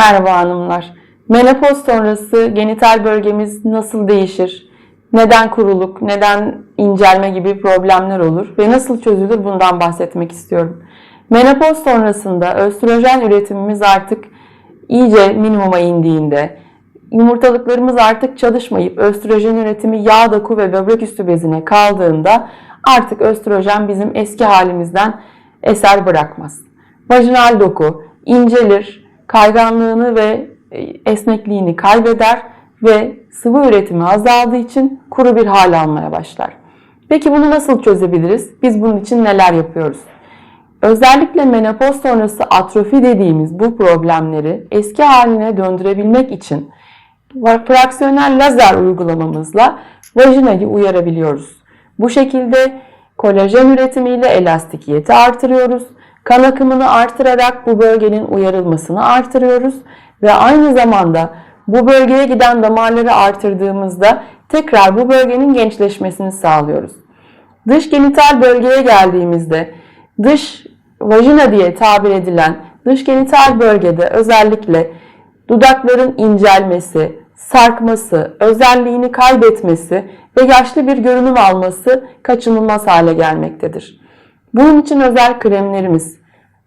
Merhaba hanımlar. Menopoz sonrası genital bölgemiz nasıl değişir? Neden kuruluk, neden incelme gibi problemler olur ve nasıl çözülür bundan bahsetmek istiyorum. Menopoz sonrasında östrojen üretimimiz artık iyice minimuma indiğinde, yumurtalıklarımız artık çalışmayıp östrojen üretimi yağ doku ve böbrek üstü bezine kaldığında artık östrojen bizim eski halimizden eser bırakmaz. Vajinal doku incelir, kayganlığını ve e, esnekliğini kaybeder ve sıvı üretimi azaldığı için kuru bir hal almaya başlar. Peki bunu nasıl çözebiliriz? Biz bunun için neler yapıyoruz? Özellikle menopoz sonrası atrofi dediğimiz bu problemleri eski haline döndürebilmek için fraksiyonel lazer uygulamamızla vajinayı uyarabiliyoruz. Bu şekilde kolajen üretimiyle elastikiyeti artırıyoruz. Kan akımını artırarak bu bölgenin uyarılmasını artırıyoruz ve aynı zamanda bu bölgeye giden damarları artırdığımızda tekrar bu bölgenin gençleşmesini sağlıyoruz. Dış genital bölgeye geldiğimizde dış vajina diye tabir edilen dış genital bölgede özellikle dudakların incelmesi, sarkması, özelliğini kaybetmesi ve yaşlı bir görünüm alması kaçınılmaz hale gelmektedir. Bunun için özel kremlerimiz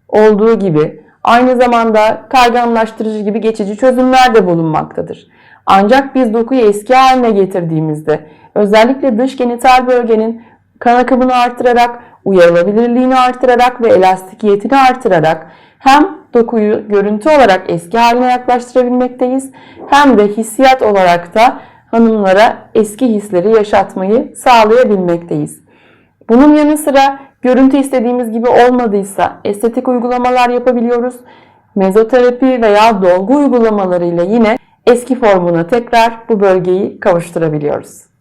olduğu gibi aynı zamanda kayganlaştırıcı gibi geçici çözümler de bulunmaktadır. Ancak biz dokuyu eski haline getirdiğimizde özellikle dış genital bölgenin kan akımını artırarak, uyarılabilirliğini artırarak ve elastikiyetini artırarak hem dokuyu görüntü olarak eski haline yaklaştırabilmekteyiz hem de hissiyat olarak da hanımlara eski hisleri yaşatmayı sağlayabilmekteyiz. Bunun yanı sıra görüntü istediğimiz gibi olmadıysa estetik uygulamalar yapabiliyoruz. Mezoterapi veya dolgu uygulamalarıyla yine eski formuna tekrar bu bölgeyi kavuşturabiliyoruz.